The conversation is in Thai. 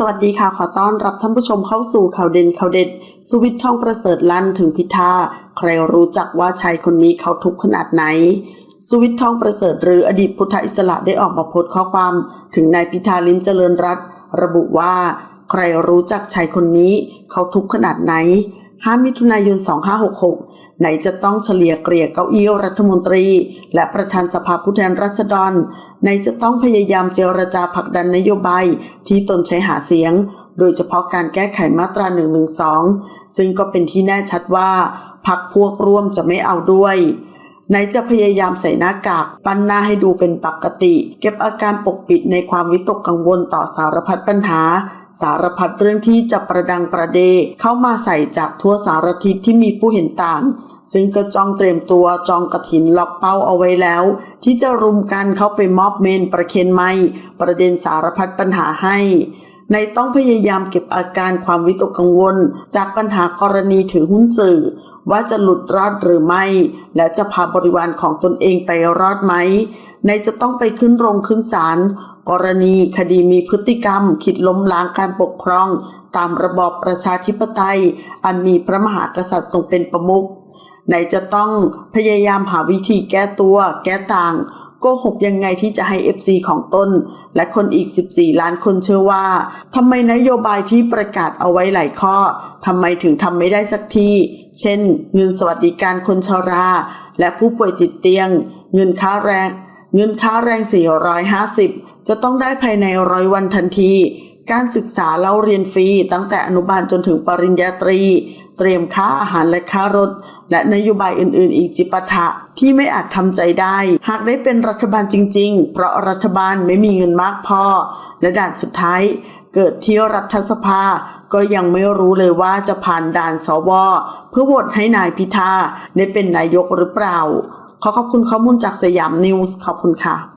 สวัสดีค่ะ ขอต้อนรับท่านผู้ชมเข้าสู่ข่าวเด่นข่าวเด็ดสุวิทย์ทองประเสริฐลั่นถึงพิธาใครรู้จักว่าชายคนนี้เขาทุกข์ขนาดไหนสุวิทย์ทองประเสริฐหรืออดีตพุทธอิสระได้ออกมาโพสต์ข้อความ ถึงนายพิธาลิมเจริญรัตน์ระบุว่า ใครรู้จักชายคนนี้ เขาทุกข์ขนาดไหน 5 มิถุนายน 2566 ไหนจะต้องเฉลี่ยเกลี่ยเก้าอี้รัฐมนตรี และประธานสภาผู้แทนราษฎร ไหนจะต้องพยายามเจรจาผลักดันนโยบายที่ตนใช้หาเสียง โดยเฉพาะการแก้ไขมาตรา 112 ซึ่งก็เป็นที่แน่ชัดว่าพรรคพวกร่วมจะไม่เอาด้วย ไหนจะพยายามใส่หน้ากาก ปั้นหน้าให้ดูเป็นปกติ เก็บอาการปกปิดในความวิตกกังวลต่อสารพัดปัญหา สารพัดเรื่องที่จะประดังประเด เข้ามาใส่จากทั่วสารทิศที่มีผู้เห็นต่าง ซึ่งก็จองเตรียมตัวจองกระถินล็อกเป้าเอาไว้แล้ว ที่จะรุมกันเข้าไปมอบเมนประเคนไม้ประเด็นสารพัดปัญหาให้ ในต้องพยายามเก็บอาการความวิตกกังวล จากปัญหากรณีถือหุ้นสื่อ ว่าจะหลุดรอดหรือไม่ และจะพาบริวารของตนเองไปรอดไหม ในจะต้องไปขึ้นโรงขึ้นศาลกรณีคดีมีพฤติกรรม คิดล้มล้างการปกครอง ตามระบอบประชาธิปไตย อันมีพระมหากษัตริย์ทรงเป็นประมุขไหนจะต้องพยายามหาวิธีแก้ตัว แก้ต่าง โกหกยังไงที่จะให้ FC ของตนและคนอีก 14 ล้านคนเชื่อว่าทำไมนโยบายที่ประกาศเอาไว้หลายข้อทำไมถึงทำไม่ได้สักที เช่น เงินสวัสดิการคนชรา และผู้ป่วยติดเตียง เงินค่าแรง เงินค่าแรง 450 จะต้องได้ภายในร้อยวันทันที การศึกษาเล่าเรียนฟรีตั้งแต่อนุบาลจนถึงปริญญาตรี เตรียมค่าอาหารและค่ารถ และนโยบายอื่น ๆ อีกจิปาถะที่ไม่อาจทำใจได้ หากได้เป็นรัฐบาลจริง ๆ เพราะรัฐบาลไม่มีเงินมากพอ และด่านสุดท้าย เกิดที่รัฐสภา ก็ยังไม่รู้เลยว่าจะผ่านด่านสวเพื่อโหวตให้นายพิธาได้เป็นนายกหรือเปล่า ขอขอบคุณข้อมูลจากสยามนิวส์ขอบคุณค่ะ